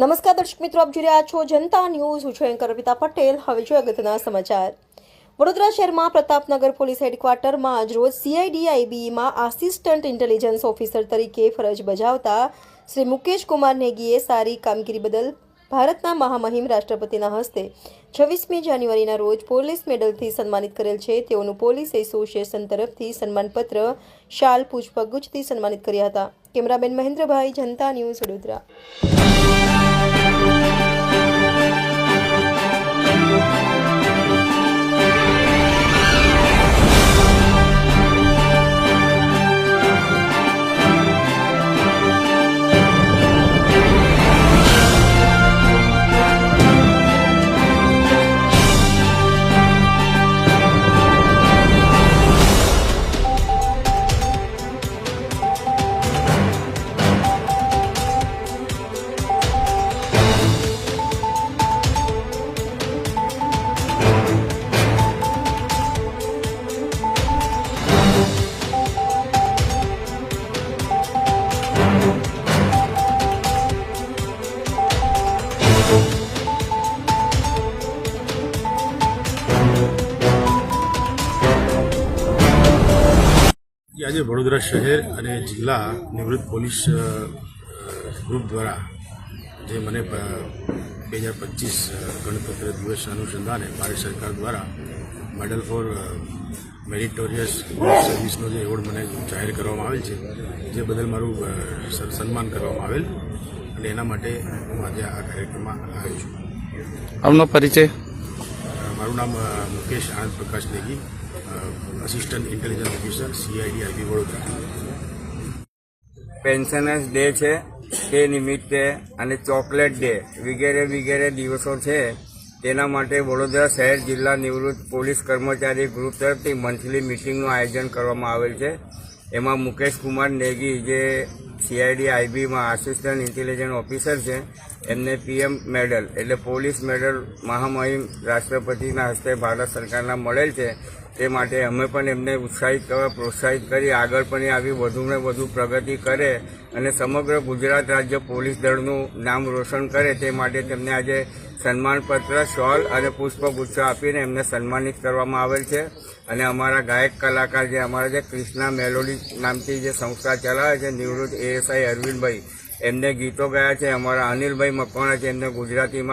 દર્શક મિત્રો, આપ જોઈ રહ્યા છો જનતા ન્યૂઝ. હું છું એન્કર અર્પિતા પટેલ. હવે જો અગત્યના સમાચાર. વડોદરા શહેરમાં પ્રતાપનગર પોલીસ હેડક્વાર્ટરમાં આજરોજ સીઆઈડીઆઈબીમાં આસિસ્ટન્ટ ઇન્ટેલિજન્સ ઓફિસર તરીકે ફરજ બજાવતા શ્રી મુકેશ કુમાર નેગીએ સારી કામગીરી બદલ ભારતના મહામહિમ રાષ્ટ્રપતિના હસ્તે છવ્વીસમી જાન્યુઆરીના રોજ પોલીસ મેડલથી સન્માનિત કરેલ છે. તેઓનું પોલીસ એસોસિએશન તરફથી સન્માનપત્ર, શાલ પુષ્પગુચ્છથી સન્માનિત કર્યા હતા. Cameraman Mahendrabhai, Janata news Vadodara. આજે વડોદરા શહેર અને જિલ્લા નિવૃત્ત પોલીસ ગ્રુપ દ્વારા જે મને બે હજાર પચીસ ગણતંત્ર દિવસ અનુસંધાને ભારત સરકાર દ્વારા મેડલ ફોર મેરિટોરિયસ સર્વિસનો જે એવોર્ડ મને જાહેર કરવામાં આવેલ છે, જે બદલ મારું સન્માન કરવામાં આવેલ અને એના માટે હું આજે આ કાર્યક્રમમાં આવ્યો છું. આપનો પરિચય? મારું નામ Mukesh Anand Prakash Negi assistant intelligence officer CID IB Vadodara. Pensioners day છે, તે નિમિત્તે અને ચોકલેટ ડે વગેરે વગેરે દિવસો છે, તેના માટે વડોદરા શહેર જિલ્લા નિવૃત્ત પોલીસ કર્મચારી ગ્રુપ તરફથી મંથલી મિટિંગનું આયોજન કરવામાં આવેલ છે. એમાં મુકેશ કુમાર નેગી જે સીઆઈડી આઈબીમાં આસિસ્ટન્ટ ઇન્ટેલિજન્સ ઓફિસર છે એમને પીએમ મેડલ એટલે પોલીસ મેડલ મહામહિમ રાષ્ટ્રપતિના હસ્તે ભારત સરકારના મળેલ છે. તે માટે અમે પણ એમને ઉત્સાહિત કરવા, પ્રોત્સાહિત કરી આગળ પણ આવી વધુને વધુ પ્રગતિ કરે અને સમગ્ર ગુજરાત રાજ્ય પોલીસ દળનું નામ રોશન કરે તે માટે તેમને આજે સન્માનપત્ર, શોલ અને પુષ્પગુચ્છ આપીને એમને સન્માનિત કરવામાં આવેલ છે. અને અમારા ગાયક કલાકાર જે અમારા જે ક્રિષ્ના મેલોડી નામથી જે સંસ્થા ચલાવે છે, નિવૃત્ત એએસઆઈ અરવિંદભાઈ એમને ગીતો ગાયા છે. અમારા અનિલભાઈ મકવાણા છે એમને ગુજરાતીમાં.